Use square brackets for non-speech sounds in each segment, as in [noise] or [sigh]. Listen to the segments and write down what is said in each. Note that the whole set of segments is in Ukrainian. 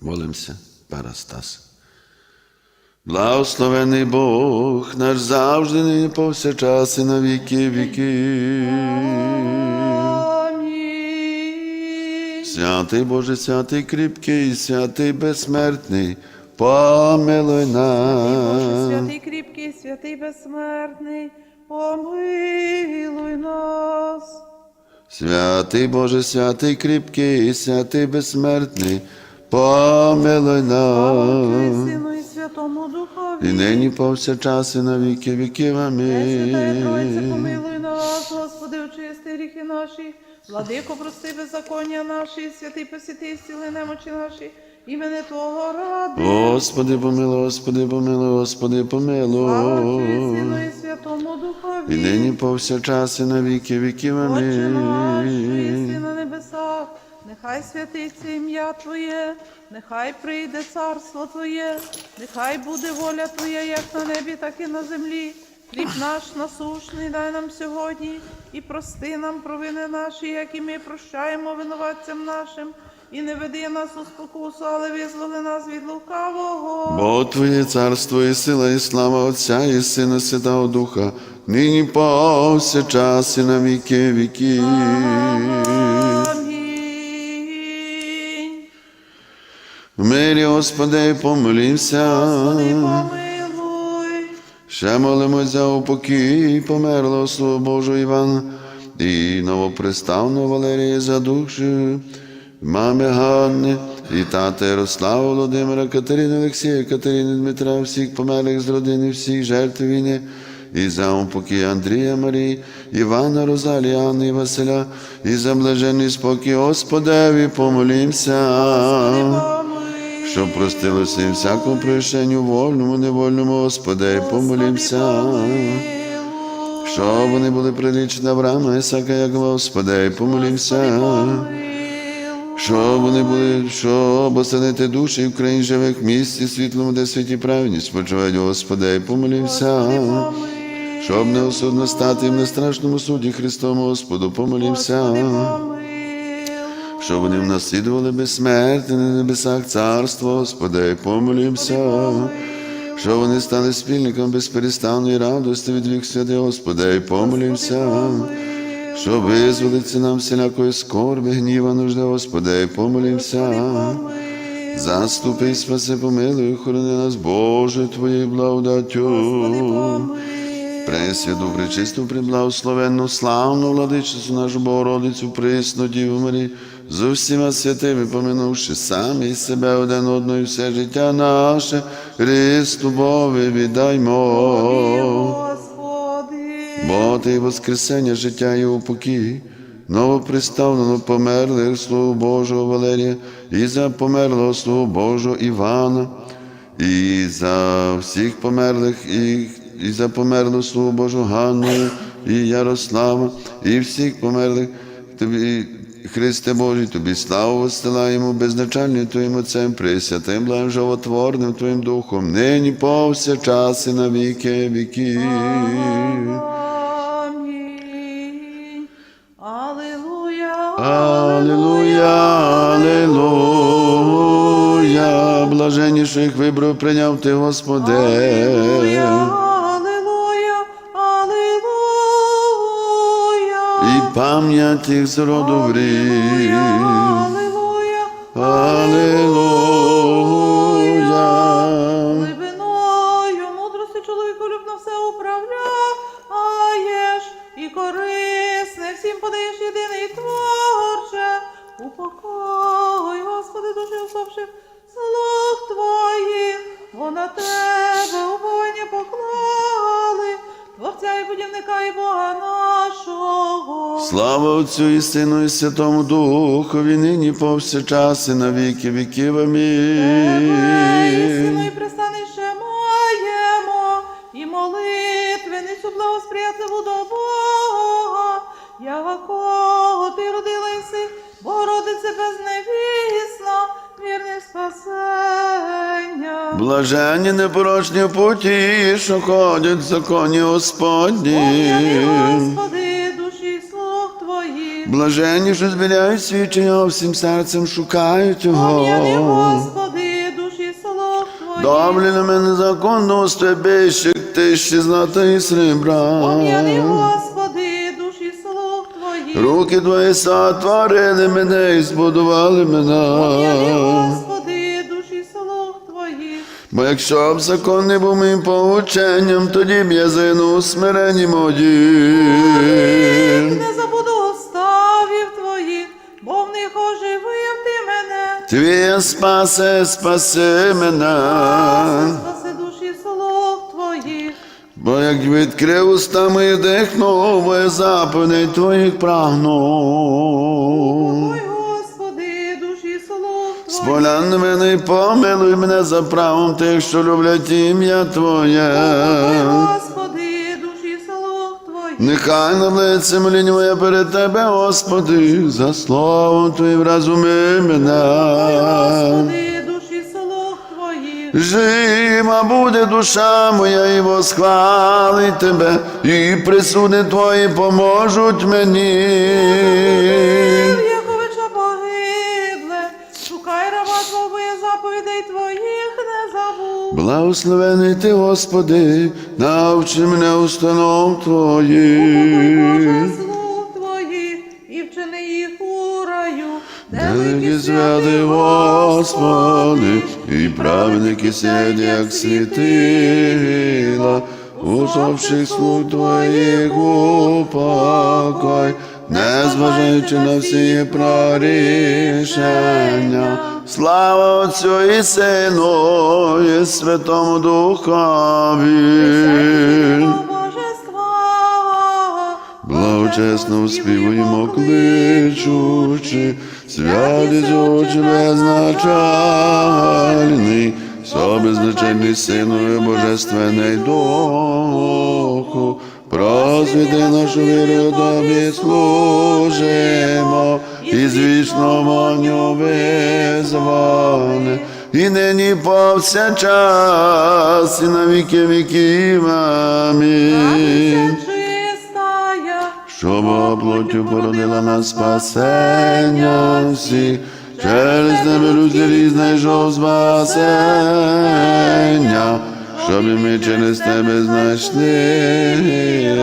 Молимося, Парастас. Благословений Бог наш завжди, нині повсякчас і на віки віки. Святий Боже, святий кріпкий, святий безсмертний, помилуй Боже, нас. святий кріпкий, святий безсмертний, помилуй нас. Святий Боже, святий кріпкий, святий безсмертний, помилуй нас. Сину і Святому Духові. І нині повсякчас і на віки віків. Амінь. помилуй нас, Господи, очисти гріхи наші, владико, прости беззаконня наші, святий посвятий, стіли немочі наші, імени Твого ради. Господи, помилуй, Господи, помилуй, Господи, Слава Сину помилуй. і Святому Духові. І нині повсякчас і на віки віків. Отче наш, що єси на небесах, нехай святиться ім'я Твоє, нехай прийде царство Твоє, нехай буде воля Твоя, як на небі, так і на землі. Хліб наш насушний дай нам сьогодні і прости нам провини наші, як і ми прощаємо винуватцям нашим. І не веди нас у спокусу, але визволи нас від лукавого. Бо Твоє царство і сила, і слава Отця, і Сина, Святого Духа, нині повсякчас і на віки віків. В Господи, помолімся. Господи, помилуй. Ще молимось за упокій померлого Слова Божого Івана і новоприставного Валерія за душу, мами Ганни і тата Ярослава Володимира, Катерини Олексія, Катерини Дмитра, всіх померлих з родини, всіх жертв війни, і за упокій Андрія Марії, Івана Розалії, Анни і Василя, і за блаженний спокій Господеві помолімся. Щоб простилося їм всякому прощенню, вольному, невольному, Господи, помолімся. Щоб вони були прилічні Авраама, Ісака, Якова, Господи, помолімся. Щоб вони були, щоб оселити душі в країні живих місць світлому, де світі праведність спочивають, Господи, помолімся. Щоб неосудно стати в нестрашному суді Христовому, Господу, помолімся. Щоб вони внаслідували безсмертне на небесах царство, Господи, помолімся. Щоб вони стали спільником безперестанної радості від вік святих, Господи, помолімся. Щоб визволиться нам всілякої скорби, гніва, нужди, Господи, помолімся. Заступи і спаси, помилуй, охорони нас, Боже, Твоєю благодаттю. Пресвяту, пречисту, преблагословенну, славну владичицю нашу Богородицю, присну Діву Марію, з усіма святими, поминувши самі себе один одного і все життя наше, Христу Бові віддаймо. Бо Ти Воскресення життя і упокій, новоприставлено померлих Слово Божого Валерія, і за померлого Слово Божого Івана, і за всіх померлих, і, і за померлого Слово Божого Ганну, і Ярослава, і всіх померлих тобі. Христе Божий, тобі славу висилаємо безначальним Твоїм Отцем, присвятим, благим животворним Твоїм Духом, нині повсякчас і на віки. Алілуя. Аллилуйя, Аллилуйя, блаженніших вибрав прийняв ти, Господи. Алілуя. Пам'ять їх з роду Слава Отцю і Сину, і Святому Духові, нині повсякчас і на віки віків. Амінь. і пристанище маємо, і молитвеницю благосприятливу до Бога, якого ти родила єси, Богородице безневісна, вірний спасення. Блаженні непорочні путі, що ходять в законі Господні. Твоїх. Блаженні, що зберігають свідчення всім серцем шукають Пом'яни, його. Господи, Добрі на мене законно стебещик, тисячі злата і срібра. Пом'яни, Господи, душі слуг Твоїх. Руки твої сотворили мене і збудували Пом'яни, мене. Господи, душі слуг Твоїх. Бо якщо б закон не був моїм поученням, тоді б я згинув у смиренні моїм. Твій спасе, спаси мене. Спаси душі слуг Твоїх. Бо як відкрив уста мої дихнув, бо я твоїх прагнув. Ой, Господи, душі слуг Твоїх. Сполян мене і помилуй мене за правом тих, що люблять ім'я Твоє. Ой, Нехай на лице молінь моє перед Тебе, Господи, за словом Твоїм вразуми мене. Господи, душі слуг Твоїх. Жива буде душа моя і восхвалить Тебе, і присуди Твої поможуть мені. Благословений ти, Господи, навчи мене установ Твоїх. Боже Твоїх, і вчини їх у раю, Великі святи, Господи, і праведники сидять, як світила, усопших слуг Твоїх упокой, не зважаючи на всі прорішення. Слава Отцю і Сину, і Святому Духові. Благочесно співаємо кличучи, святий очі безначальний, собезначальний сину і божественний духу, просвіти нашу віру тобі служимо, і з вічного вогню визване, і нині повсякчас, і на віки віків. Амінь. Щоб плоттю породила нас спасення всі, через тебе люди знайшов спасення, щоб і ми через тебе знайшли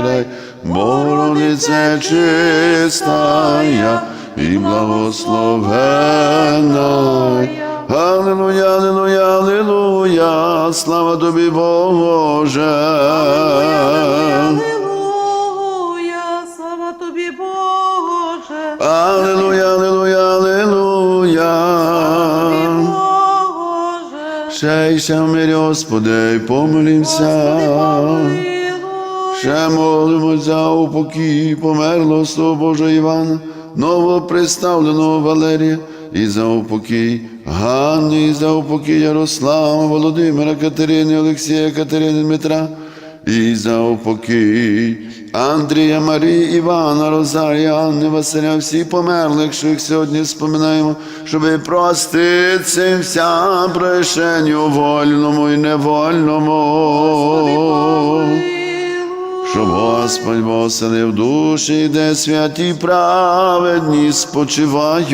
рай, Богородице чистая і благословенна. Аллилуйя, аллилуйя, аллилуйя, слава тобі, Боже. Аллилуйя, слава тобі, Боже. Аллилуйя, аллилуйя, аллилуйя. Ще й ще в мирі, Господи, помолімся. Ще молимось за упокій померло Слово Боже Івана, новоприставленого Валерія, і за упокій Ганни, і за упокій Ярослава, Володимира, Катерини, Олексія, Катерини, Дмитра, і за упокій Андрія, Марії, Івана, Розарія, Анни, Василя, всі померлих, що їх сьогодні споминаємо, щоб простити вся прощенню вольному і невольному. Щоб Господь воселив душі, де святі праведні спочивають.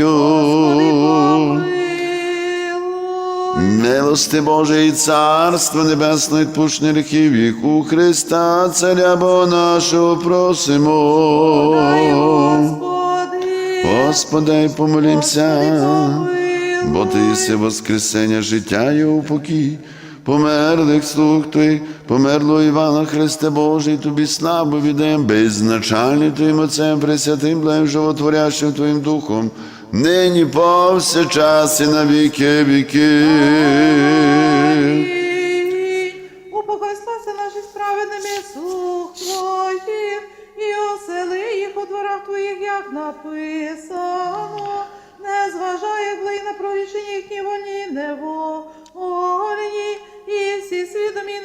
Милости Боже і Царство Небесне, відпущення гріхів їх у Христа, Царя Бога нашого просимо. Господи, помолімся, бо Ти єси воскресення життя і упокій. Померлих слуг Твоїх, померло Івана Христе Божий, Тобі славу віддаєм, беззначальний Твоїм Отцем, Пресвятим, благим животворящим Твоїм Духом, нині повсякчас і на віки віки. Упокой спаси наші справедними слуг Твоїх, і осели їх у дворах Твоїх, як написано, не зважає на прорішення їхні вольні невольні, і всі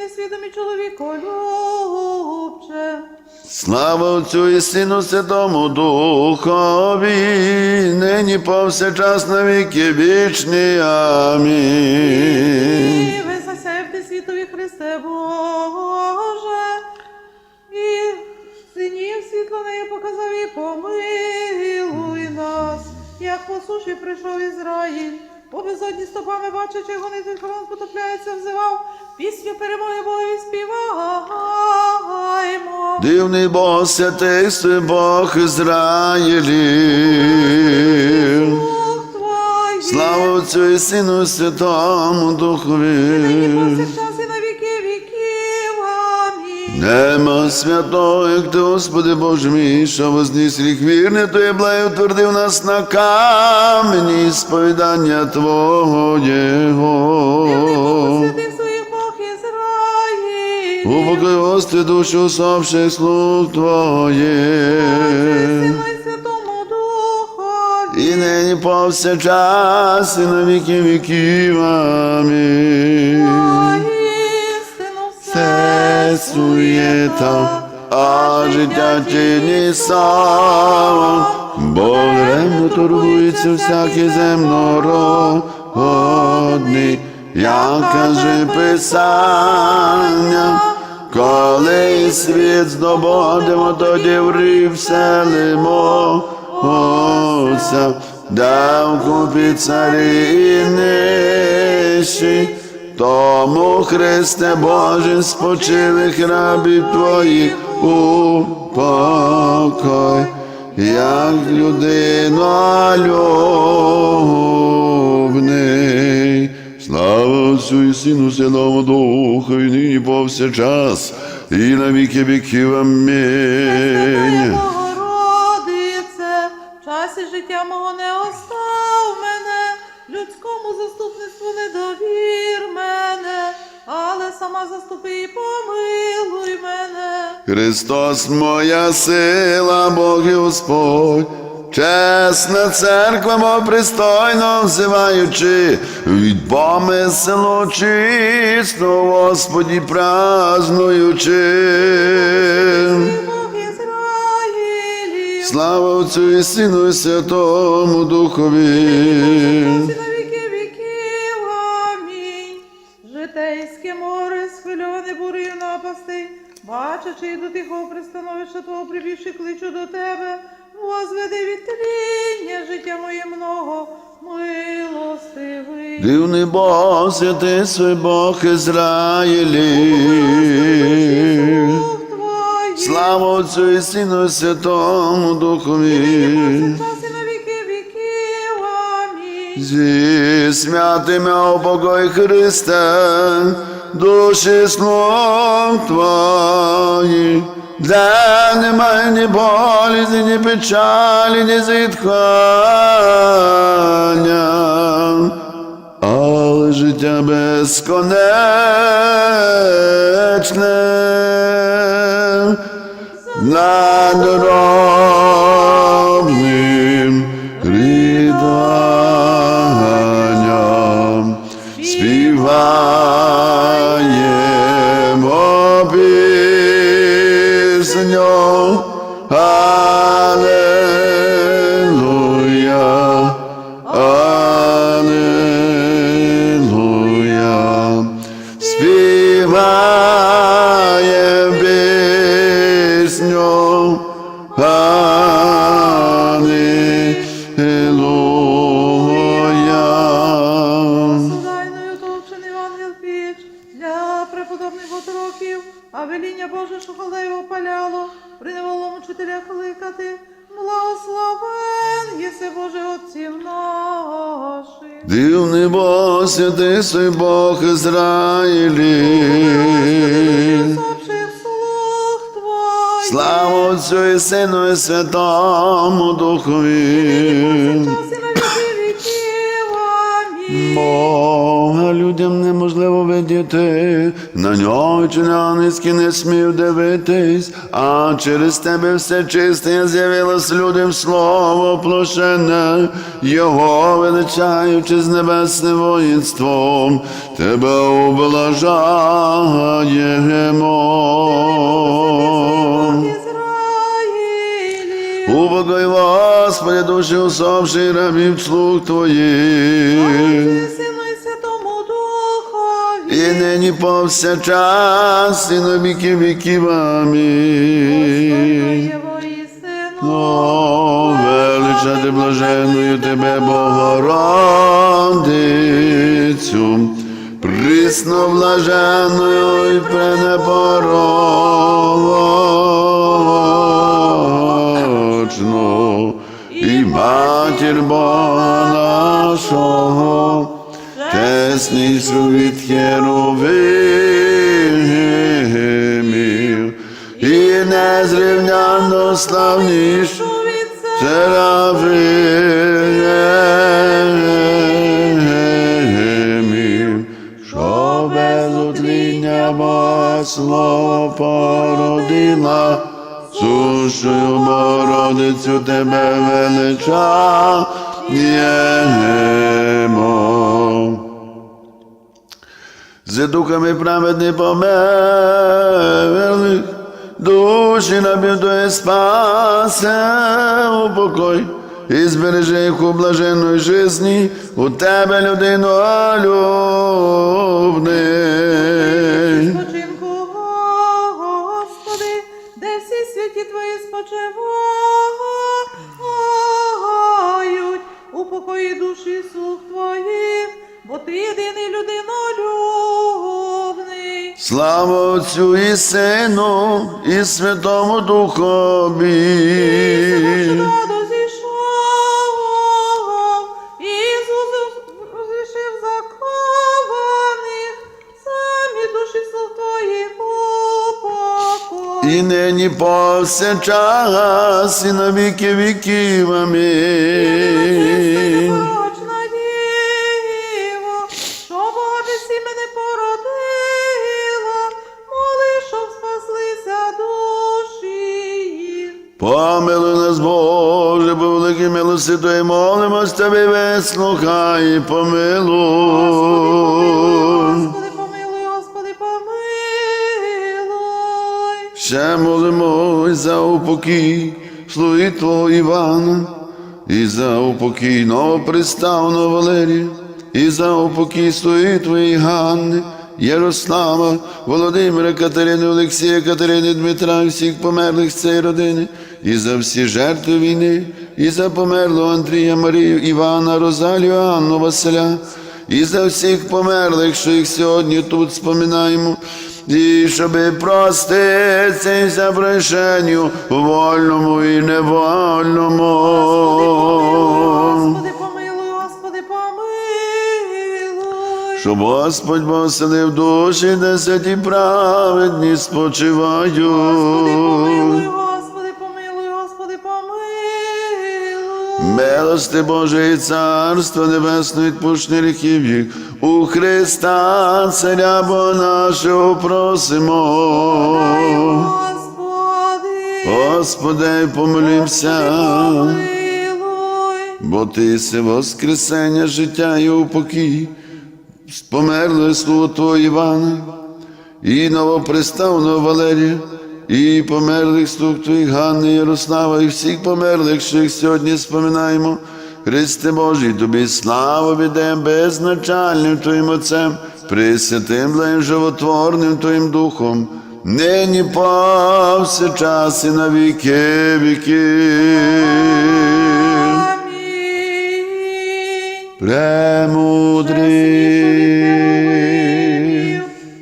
несвідомі чоловіколюбче. Слава Отцю і Сину Святому Духові, нині повсякчас на віки вічні. Амінь. І висосяй ти світові Христе Боже, і синів світло нею показав і помилуй нас, як по суші прийшов Ізраїль, по безодні стопами бачачи, гонити хрон потопляється, взивав, пісню перемоги Богові співаємо. Дивний Бог, святий си Бог Ізраїлів. Слава Отцю і Сину, Святому Духові. Нема святого, як ти, Господи Боже мій, що возніс рік вірний, то є благо утвердив нас на камені сповідання Твого Ізраїль. Упокой, Господи, душу усопших слуг Твоїх. І нині повсякчас, і на віки віків. Амінь. Суєта, а життя тіні сам, бо ревно турбується всякий земнородний, як каже Писання, коли світ здобудемо, тоді в рів вселимо Отця, дав купі царі і нищі, тому, Христе Боже, спочилих рабів Твоїх у покой, як людина любний. Слава Отцю і Сину, Святому Духу, і нині повсякчас, і на віки віків. Амінь. Богородице, в часі життя мого не мене, людському заступництву не довір мене, але сама заступи і помилуй мене. Христос моя сила, Бог і Господь, чесна церква, мов пристойно взиваючи, від помислу чисто, Господі празнуючи. Слава Отцю і Сину і Святому Духові. Бачачи і до тихого пристановища Твого прибівши, кличу до Тебе, возведи відтління життя моє много, милостивий. Дивний Бог, святий свій Бог Ізраїлі. Слава Отцю і Сину і Святому Духові. Зі святими упокой Христе, душі слов Твої, де немає ні болізні, ні печалі, ні зітхання, але життя безконечне святий свій Бог Ізраїлі. Слава Отцю і Сину і Святому Духові. Час людям неможливо видіти, на нього чиняницьки не смів дивитись, а через тебе все чисте з'явилось людям слово плошене, його величаючи з небесним воїнством, тебе облажаємо. Упокой, Господи, душі усопших рабів слуг Твоїх. І нині повсякчас, і на віки віків. Амінь. О, величати блаженною тебе, Богородицю, присно блаженною і пренепорочну, чеснішу від херовимів, і незрівняно славнішу Серафимів, що без утління масло породила, сушою Бородицю тебе величаємо. Духами праведний померлих, душі набідує спасе у покой, і збережи їх у блаженної жизні, у тебе людину любний. Спочинку, Господи, де всі святі Твої спочивають, у покої душі слух Твоїх, бо Ти єдиний людинолюбний. Слава Отцю і Сину, і Святому Духові. І нині повсякчас, і на віки віків. Амінь. Милості молимось Тобі, вислухай, і помилуй. Господи, помилуй, Господи, помилуй. Ще молимось за упокій слуги Твого Івана, і за упокій новоприставного Валерія, і за упокій слуги Твоєї Ганни, Ярослава, Володимира, Катерини, Олексія, Катерини, Дмитра, всіх померлих з цієї родини, і за всі жертви війни, і за померлого Андрія, Марію, Івана, Розалію, Анну, Василя, і за всіх померлих, що їх сьогодні тут споминаємо, і щоби проститися прощенню вольному і невольному. Щоб Господь поселив душі, де святі праведні спочивають. Господи, помилуй, Господи, помилуй, Господи, помилуй. Милости Боже і царство небесне відпущення гріхів їх. У Христа, Царя Бога нашого просимо. Господи, Господи, помолімся. Бо ти си воскресення життя і упокій, померло слово Твоє Івана, і новоприставного Валерія, і померлих слуг Твоїх Ганни, Ярослава, і всіх померлих, що їх сьогодні споминаємо. Христе Божий, тобі славу віддаємо безначальним Твоїм Отцем, присвятим благим животворним Твоїм Духом, нині повсякчас і на віки віки. Премудрий.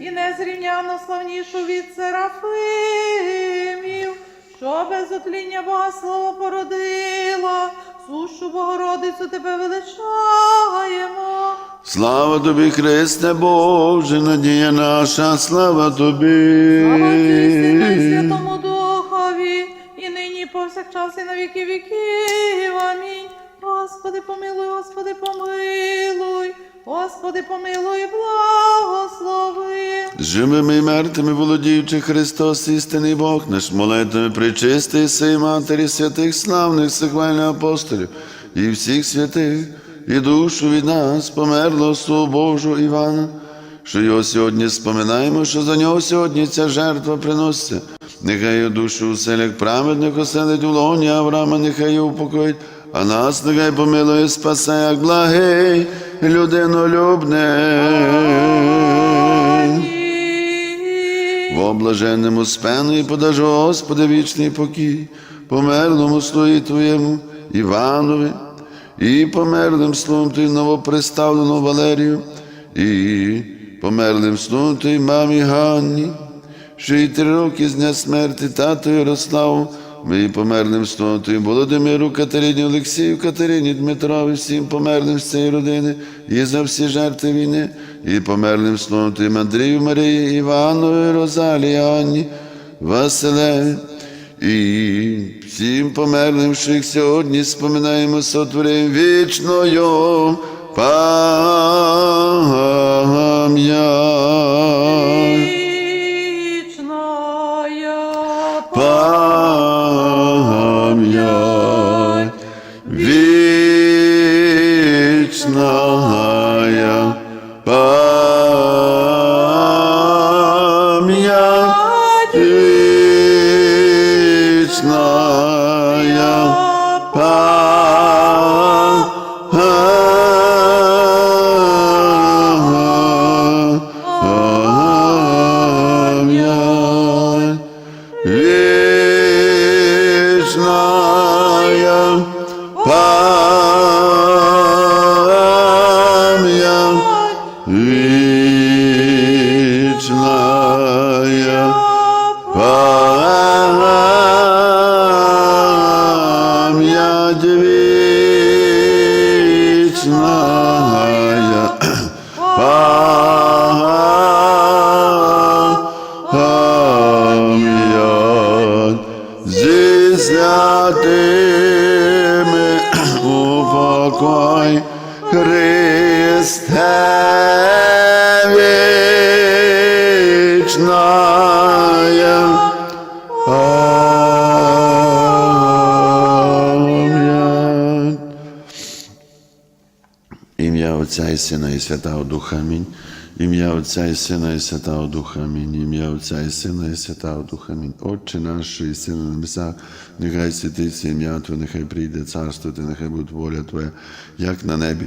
І незрівняно славнішу від серафимів, що без отління Бога слово породила, сущу Богородицю тебе величаємо. Слава тобі, Христе Боже, надія наша, слава тобі. Слава Отцю і і Святому Духові, і нині повсякчас і на віки віків. Амінь. Господи, помилуй, Господи, помилуй, Господи, помилуй, благослови. Живими і мертвими володіючи Христос, істинний Бог наш, молитвами причистий сей Матері святих славних сихвальних апостолів і всіх святих, і душу від нас померло Слово Божого Івана, що його сьогодні споминаємо, що за нього сьогодні ця жертва приноситься. Нехай його душу у селях праведних оселить у лоні Авраама, нехай його упокоїть, а нас нехай помилує, спасе, як благий, людинолюбне. Во блаженному спену і подажу, Господи, вічний покій, померлому слуї Твоєму, Іванові, і померлим словом той новоприставлену Валерію, і померлим словом той мамі Ганні, що й три роки з дня смерти тато Ярославу, ми померлим той Володимиру, Катерині Олексію, Катерині Дмитрові, всім померлим з цієї родини, і за всі жертви війни, і померлим той Андрію Марії, Іванові, Розалії, Анні, Василеві, і всім померлим, що їх сьогодні споминаємо сотворим вічною пам'ять. Святими [clears throat] упокой Христе пам'ять. Ім'я Отця і Сина і Святого Духа Амінь. Ім'я Отця і Сина і Святого Духа Амінь. Ім'я Отця і Сина і Святого Духа Амінь. Отче наш, і Сина на небесах, нехай святиться ім'я Твоє, нехай прийде царство Твоє, нехай буде воля Твоя, як на небі,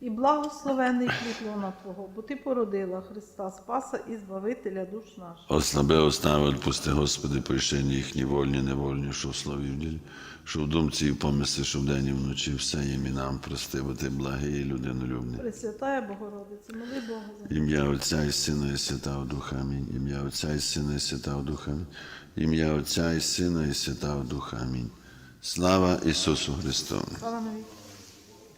і благословенний плід лона Твого, бо Ти породила Христа Спаса і Збавителя душ наших. Ослаби остави, відпусти, Господи, прощення їхні вольні, невольні, що в слові в ділі, що в думці і в помислі, що вдень і вночі, все їм і нам прости, бо ти благий і людинолюбний. Пресвятая Богородице, моли Бога за Ім'я Отця і Сина і Святого Духа. Амінь. Ім'я Отця і Сина і Святого Духа. Амінь. Ім'я Отця і Сина і Святого Духа. Амінь. Слава Ісусу Христу! слава навіки.